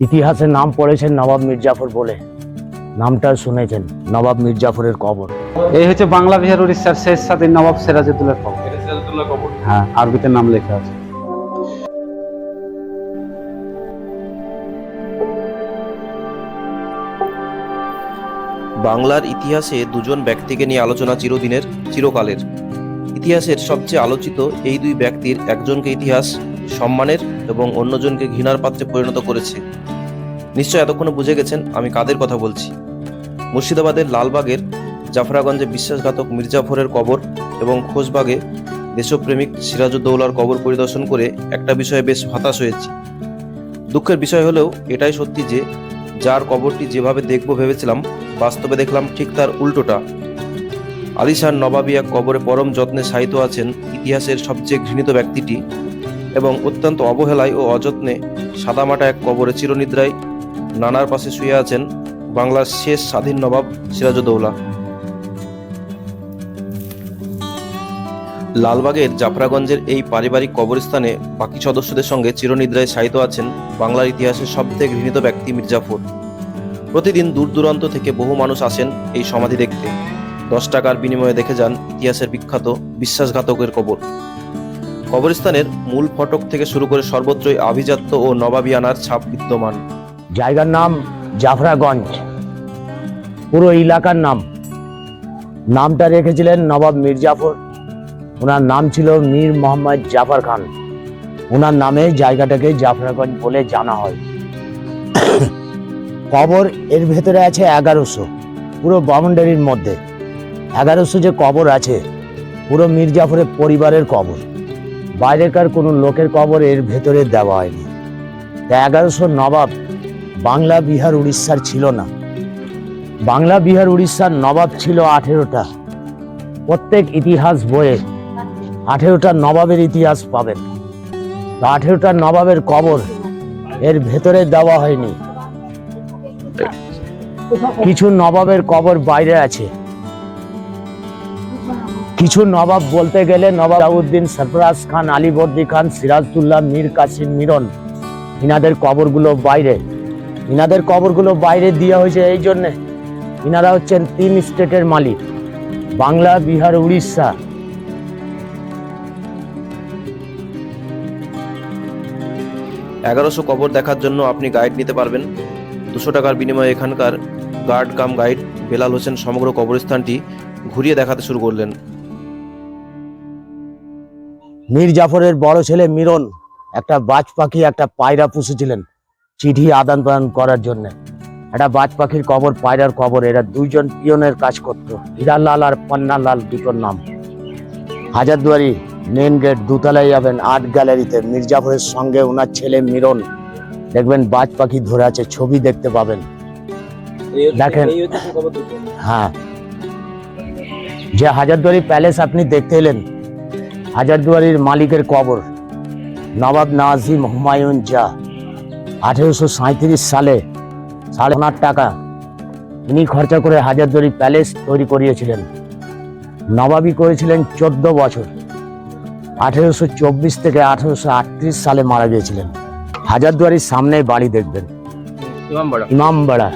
ইতিহাসে নাম পড়েছেন নবাব মির্জাফর বলে। নামটা শুনেছেন নবাব মির্জাফরের কবর। এই হচ্ছে বাংলা বিহার উড়িষ্যার শেষ স্বাধীন নবাব সিরাজউদ্দৌলার কবর এটা সিরাজউদ্দৌলা কবর। হ্যাঁ আরবিতে নাম লেখা আছে। বাংলার ইতিহাসে দুজন ব্যক্তিকে নিয়ে আলোচনা চিরদিনের চিরকালের। ইতিহাসের সবচেয়ে আলোচিত এই দুই ব্যক্তির একজনকে ইতিহাস সম্মানের এবং অন্যজনকে ঘৃণার পাত্রে পরিণত করেছে। নিশ্চয় এতক্ষণে বুঝে গেছেন আমি কাদের কথা বলছি। মুর্শিদাবাদের লালবাগের জাফরাগঞ্জে বিশ্বাসঘাতক মির্জাফরের কবর এবং খোশবাগে দেশপ্রেমিক সিরাজউদ্দৌলার কবর পরিদর্শন করে একটা বিষয়ে বেশ হতাশ হয়েছি। দুঃখের বিষয় হলেও এটাই সত্যি যে, যার কবরটি যেভাবে দেখব ভেবেছিলাম, বাস্তবে দেখলাম ঠিক তার উল্টোটা। আলিশান নবাবী এক কবরে পরম যত্নে শায়িত আছেন ইতিহাসের সবচেয়ে ঘৃণিত ব্যক্তিটি এবং অত্যন্ত অবহেলায় ও অযত্নে সাদামাটা এক কবরে চিরনিদ্রায় নানার পাশে শুয়ে আছেন বাংলার শেষ স্বাধীন নবাব সিরাজউদ্দৌলা। লালবাগের জাফরাগঞ্জের এই পারিবারিক কবরস্থানে বাকি সদস্যদের সঙ্গে চিরনিদ্রায় শায়িত আছেন বাংলার ইতিহাসের সবথেকে ঘৃণিত ব্যক্তি মির্জাফর। প্রতিদিন দূর দূরান্ত থেকে বহু মানুষ আসেন এই সমাধি দেখতে। দশ টাকার বিনিময়ে দেখে যান ইতিহাসের বিখ্যাত বিশ্বাসঘাতকের কবর। কবরস্থানের মূল ফটক থেকে শুরু করে সর্বত্রই আভিজাত্য ও নবাবিয়ানার ছাপ বিদ্যমান। জায়গার নাম জাফরাগঞ্জ। পুরো এলাকার নাম। নামটা রেখেছিলেন নবাব মির্জাফর। ওনার নাম ছিল মীর মোহাম্মদ জাফর খান। ওনার নামে জায়গাটাকে জাফরাগঞ্জ বলে জানা হয়। কবর এর ভেতরে আছে এগারোশো। পুরো বাউন্ডারির মধ্যে। এগারোশো যে কবর আছে, পুরো মির্জাফরের পরিবারের কবর। বাইরেকার কোনো লোকের কবর এর ভেতরে দেওয়া হয়নি। তা এগারোশো নবাব বাংলা, বিহার, উড়িষ্যার ছিল না। বাংলা, বিহার, উড়িষ্যার নবাব ছিল আঠেরোটা। প্রত্যেক ইতিহাস বইয়ে আঠেরোটা নবাবের ইতিহাস পাবেন। তো আঠেরোটা নবাবের কবর এর ভেতরে দেওয়া হয়নি। কিছু নবাবের কবর বাইরে আছে। কিছু নবাব বলতে গেলে নবাব দাউদ্দিন, সরফরাজ খান আলীবর্দী খান সিরাজদুল্লাহ মীর কাসিম, মিরন। ইনাদের কবরগুলো বাইরে। ইনাদের কবরগুলো বাইরে দেওয়া হয়েছে এই জন্যে। ইনারা হচ্ছেন তিন স্টেটের মালিক। বাংলা, বিহার, উড়িষ্যা। এগারোশো কবর দেখার জন্য আপনি গাইড নিতে পারবেন। দুশো টাকার বিনিময়ে এখানকার guard cum guide Belal Hossain সমগ্র কবরস্থানটি ঘুরিয়ে দেখাতে শুরু করলেন। মীর জাফরের বড় ছেলে মিরন একটা বাজ পাখি একটা পায়রা পুষেছিলেন চিঠি আদান প্রদান করার জন্য। একটা বাজ পাখির কবর পায়রার কবর এরা দুইজন পিয়নের কাজ করতো। হীরালাল আর পান্নালাল দুটোর নাম। হাজারদুয়ারি মেন গেট দুতলায় যাবেন আর্ট গ্যালারিতে। মীর জাফরের সঙ্গে ওনার ছেলে মিরন। দেখবেন বাজ পাখি ধরে আছে ছবি দেখতে পাবেন। দেখেন। হ্যাঁ। যে হাজারদুয়ারি প্যালেস আপনি দেখতে এলেন হাজারদুয়ারির মালিকের কবর নবাব নাজিম হুমায়ুন যা আঠেরোশো সাঁত্রিশ সালে সাড়ে ওনার টাকা ইনি খরচা করে হাজারদুয়ারি প্যালেস তৈরি করিয়েছিলেন। নবাবি করেছিলেন চোদ্দ বছর। আঠেরোশো চব্বিশ থেকে আঠেরোশো আটত্রিশ সালে মারা গিয়েছিলেন। হাজারদুয়ারির সামনে বাড়ি দেখবেন। ইমামবাড়া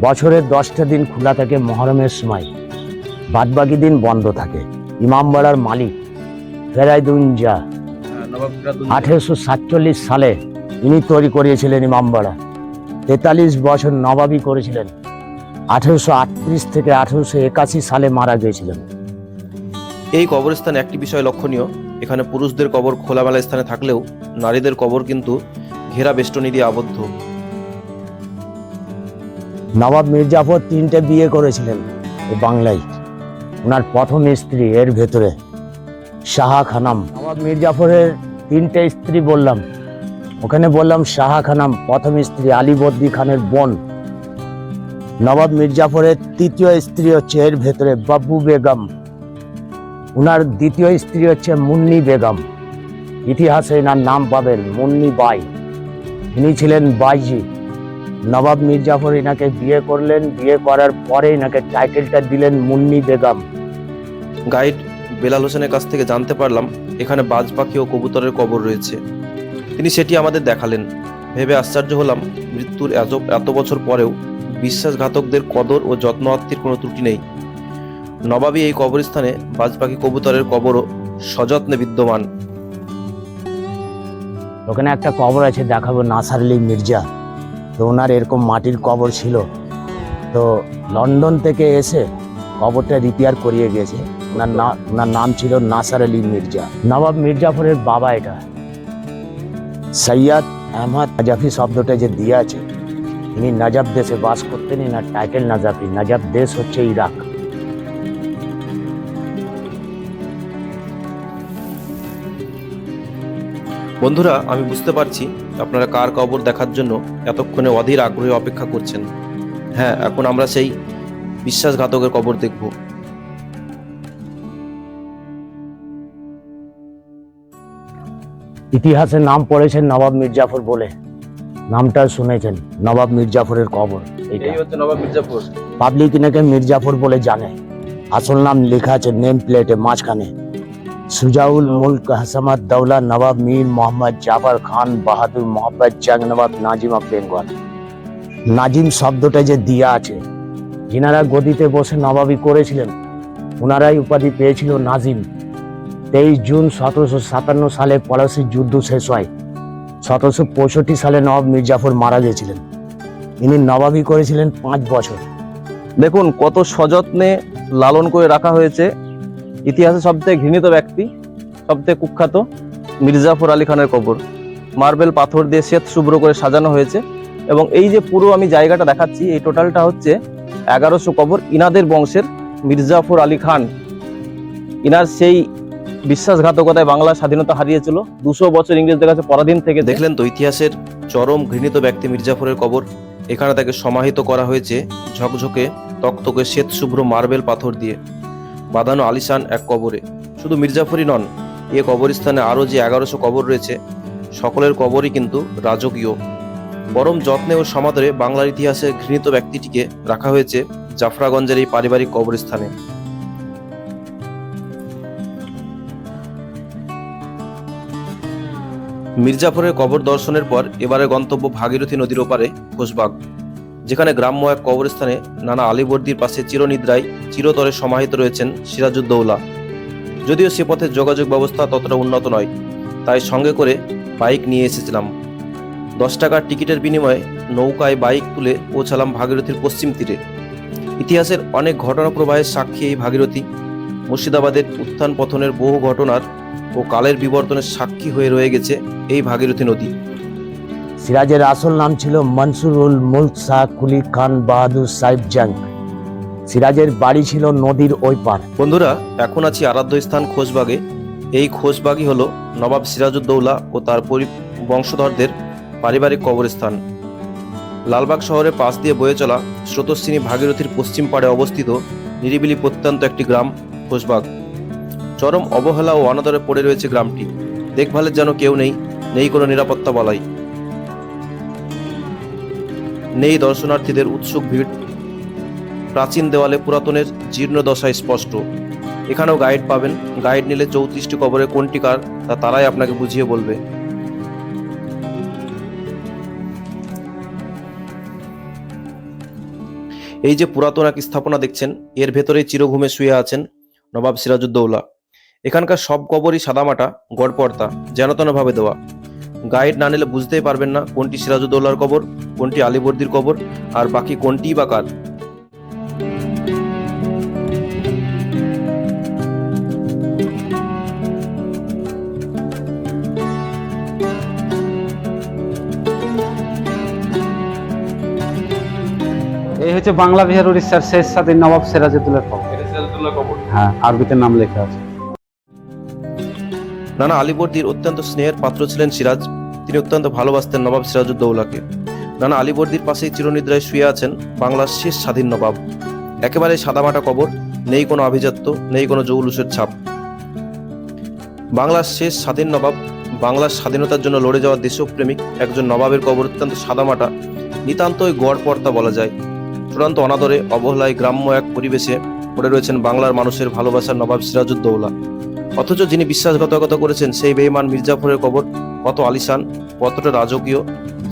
বছরের দশটা দিন খোলা থাকে মহরমের সময়। বাদবাকি দিন বন্ধ থাকে। ইমামবাড়ার মালিক ফেরাইদুঞ্জা হ্যাঁ, আঠেরোশো সাতচল্লিশ সালে ইনি তৈরি করিয়েছিলেন ইমামবাড়া তেতাল্লিশ বছর নবাবি করেছিলেন। আঠেরোশো আটত্রিশ থেকে আঠেরোশো একাশি সালে মারা গিয়েছিলেন। এই কবরস্থানে একটি বিষয় লক্ষণীয় এখানে পুরুষদের কবর খোলামেলা স্থানে থাকলেও নারীদের কবর কিন্তু ঘেরা বেষ্টনী দিয়ে আবদ্ধ। নবাব মির্জাফর তিনটে বিয়ে করেছিলেন বাংলায়। ওনার প্রথম স্ত্রী এর ভেতরে। শাহা খানাম। নবাব মির্জাফরের তিনটে স্ত্রী বললাম। ওখানে বললাম শাহা খানাম, প্রথম স্ত্রী আলীবর্দী খানের বোন। নবাব মির্জাফরের তৃতীয় স্ত্রী হচ্ছে এর ভেতরে বাবু বেগম। ওনার দ্বিতীয় স্ত্রী হচ্ছে মুন্নি বেগম। ইতিহাসে এনার নাম পাবেন মুন্নি বাই। ইনি ছিলেন বাইজি। নবাব মির্জাফর এনাকে বিয়ে করলেন। বিয়ে করার পরে এনাকে টাইটেলটা দিলেন মুন্নি বেগম। গাইড বেলাল হোসেনের কাছ থেকে জানতে পারলাম, এখানে বাজ পাখি ও কবুতরের কবর রয়েছে। তিনি সেটি আমাদের দেখালেন। ভেবে আশ্চর্য হলাম, মৃত্যুর এত বছর পরেও বিশ্বাসঘাতকদের কদর ও যত্ন আত্মীর কোনো ত্রুটি নেই। নবাবী এই কবরস্থানে বাজপাখি কবুতরের কবরও সযত্নে বিদ্যমান। ওখানে একটা কবর আছে, দেখাবো, নাসার আলী মির্জা। তো ওনার এরকম মাটির কবর ছিল। তো লন্ডন থেকে এসে কবরটা রিপেয়ার করিয়ে গেছে না ওনার নাম ছিল নাসার আলী মির্জা। নবাব মির্জাফরের বাবা এটা সৈয়দ আহমদ নাজাফি শব্দটা যে দিয়ে আছে, ইনি নাজাব দেশে বাস করতেন এনার টাইটেল নাজাফি। নাজাব দেশ হচ্ছে ইরাক। বন্ধুরা, আমি বুঝতে পারছি আপনারা কার কবর দেখার জন্য এতক্ষণে অধীর আগ্রহে অপেক্ষা করছেন। হ্যাঁ এখন আমরা সেই বিশ্বাসঘাতকের কবর দেখব। ইতিহাসে নাম পড়েছেন নবাব মির্জাফর বলে। নামটা শুনেছেন নবাব মির্জাফরের কবর এটা নবাব মির্জাপুর পাবলিক এনাকে মির্জাফর বলে জানে। আসল নাম লেখা আছে নেম প্লেটে মাঝখানে। সুজাউল মুল্ক হাসামাত দৌলা নবাব মীর মোহাম্মদ জাফর খান বাহাদুর মোহাম্মদ জাং নবাব নাজিম অফ বেঙ্গল। নাজিম শব্দটা যে দিয়া আছে যিনারা গদিতে বসে নবাবি করেছিলেন ওনারাই উপাধি পেয়েছিল নাজিম। তেইশ জুন সতেরোশো সাতান্ন সালে পলাশির যুদ্ধ শেষ হয়। সতেরোশো পঁয়ষট্টি সালে নবাব মির্জাফর মারা গেছিলেন ইনি নবাবি করেছিলেন পাঁচ বছর। দেখুন, কত সযত্নে লালন করে রাখা হয়েছে। ইতিহাসে সবচেয়ে ঘৃণিত ব্যক্তি, সবচেয়ে কুখ্যাত মির্জাফর আলী খানের কবর। মার্বেল পাথর দিয়ে শ্বেত শুভ্র করে সাজানো হয়েছে এবং এই যে পুরো আমি জায়গাটা দেখাচ্ছি, এই টোটালটা হচ্ছে এগারোশো কবর। ইনাদের বংশের মির্জাফর আলী খান। ইনার সেই বিশ্বাসঘাতকতায় বাংলা স্বাধীনতা হারিয়েছিল। দুশো বছর ইংরেজদের কাছে পরাধীন থেকে দেখলেন তো ইতিহাসের চরম ঘৃণিত ব্যক্তি মির্জাফরের কবর। এখানে তাকে সমাহিত করা হয়েছে ঝকঝকে, তকতকে শ্বেত শুভ্র মার্বেল পাথর দিয়ে, বাঁধানো আলিশান এক কবরে। শুধু মির্জাফরই নন, এ কবরস্থানে আরও যে এগারোশো কবর রয়েছে, সকলের কবরই কিন্তু রাজকীয়। পরম যত্নে ও সমাদরে বাংলার ইতিহাসে ঘৃণিত ব্যক্তিটিকে রাখা হয়েছে জাফরাগঞ্জের এই পারিবারিক কবরস্থানে। মির্জাফরের কবর দর্শনের পর এবারে গন্তব্য ভাগীরথী নদীর ওপারে ঘোষবাগ, যেখানে গ্রাম্য এক কবরস্থানে নানা আলিবর্দির পাশে চিরনিদ্রায় চিরতরে সমাহিত রয়েছেন সিরাজউদ্দৌলা। যদিও সে পথে যোগাযোগ ব্যবস্থা ততটা উন্নত নয়, তাই সঙ্গে করে বাইক নিয়ে এসেছিলাম। দশ টাকার টিকিটের বিনিময়ে নৌকায় বাইক তুলে পৌঁছালাম ভাগীরথীর পশ্চিম তীরে। ইতিহাসের অনেক ঘটনা প্রবাহের সাক্ষী এই ভাগীরথী। মুর্শিদাবাদের উত্থান পতনের বহু ঘটনার ও কালের বিবর্তনের সাক্ষী হয়ে রয়ে গেছে এই ভাগীরথী নদী। সিরাজের আসল নাম ছিল মনসুরুল মুলক শাহ কুলি খান বাহাদুর সাহেব জাং। সিরাজের বাড়ি ছিল নদীর ওই পার। বন্ধুরা এখন আছি আরাধ্য স্থান খোশবাগে। এই খোশবাগই হলো নবাব সিরাজউদ্দৌলা ও তার পরি বংশধরদের পারিবারিক কবরস্থান। লালবাগ শহরের পাশ দিয়ে বয়ে চলা স্রোতস্বিনী ভাগীরথীর পশ্চিম পাড়ে অবস্থিত নিরিবিলি প্রত্যন্ত একটি গ্রাম খোশবাগ চরম অবহেলা ও অনাদরে পড়ে রয়েছে গ্রামটি। দেখভালের যেন কেউ নেই নেই কোনো নিরাপত্তা বলাই নেই দর্শনার্থীদের উৎসুক ভিড়। প্রাচীন দেওয়ালে পুরাতনের জীর্ণ দশা স্পষ্ট। এখানেও গাইড পাবেন। গাইড নিলে চৌত্রিশটি কবরে কোনটি কার, তা তারাই আপনাকে বুঝিয়ে বলবে। এই যে পুরাতন এক স্থাপনা দেখছেন, এর ভেতরেই চিরঘুমে শুয়ে আছেন নবাব সিরাজউদ্দৌলা। এখানকার সব কবরই সাদামাটা গড়পড়তা যেনতনভাবে দেওয়া। গাইড না নিলে বুঝতেই পারবেন না কোনটি সিরাজউদ্দৌলার কবর, কোনটি আলিবর্দির কবর, আর বাকি কোনটি বা কার। এই হচ্ছে বাংলা বিহার উড়িষ্যার শেষ স্বাধীন নবাব সিরাজউদ্দৌলার কবর। কবর। হ্যাঁ আরবিতে নাম লেখা আছে। নানা আলিবর্দির অত্যন্ত স্নেহের পাত্র ছিলেন সিরাজ। তিনি অত্যন্ত ভালোবাসতেন নবাব সিরাজউদ্দৌলাকে। নানা আলিবর্দির পাশেই চিরনিদ্রায় শুয়ে আছেন বাংলার শেষ স্বাধীন নবাব। একেবারে সাদামাটা কবর নেই কোনো আভিজাত্য নেই কোনো জৌলুসের ছাপ। বাংলার শেষ স্বাধীন নবাব বাংলার স্বাধীনতার জন্য লড়ে যাওয়া দেশপ্রেমিক একজন নবাবের কবর অত্যন্ত সাদামাটা নিতান্তই গড় পর্তা বলা যায়। চূড়ান্ত অনাদরে অবহেলায় গ্রাম্য এক পরিবেশে পড়ে রয়েছেন বাংলার মানুষের ভালোবাসার নবাব সিরাজউদ্দৌলা। অথচ যিনি বিশ্বাসঘাতকতা করেছেন, সেই বেইমান মির্জাফরের কবর কত আলিশান, কতটা রাজকীয়,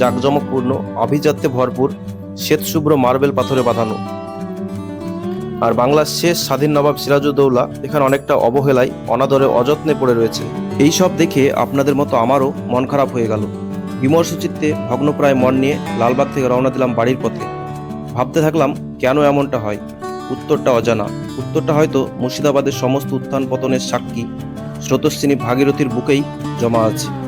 জাঁকজমকপূর্ণ, আভিজাত্যে ভরপুর, শ্বেতশুভ্র মার্বেল পাথরে বাঁধানো। আর বাংলার শেষ স্বাধীন নবাব সিরাজউদ্দৌলা এখানে অনেকটা অবহেলায়, অনাদরে, অযত্নে পড়ে রয়েছে। এই সব দেখে আপনাদের মতো আমারও মন খারাপ হয়ে গেল। বিমর্ষ চিত্তে ভগ্নপ্রায় মন নিয়ে লালবাগ থেকে রওনা দিলাম বাড়ির পথে। ভাবতে থাকলাম, কেন এমনটা হয়? উত্তরটা অজানা। উত্তরটা হয়তো মুর্শিদাবাদের সমস্ত উত্থান পতনের সাক্ষী। স্রোতস্বিনী ভাগীরথীর বুকেই জমা আছে।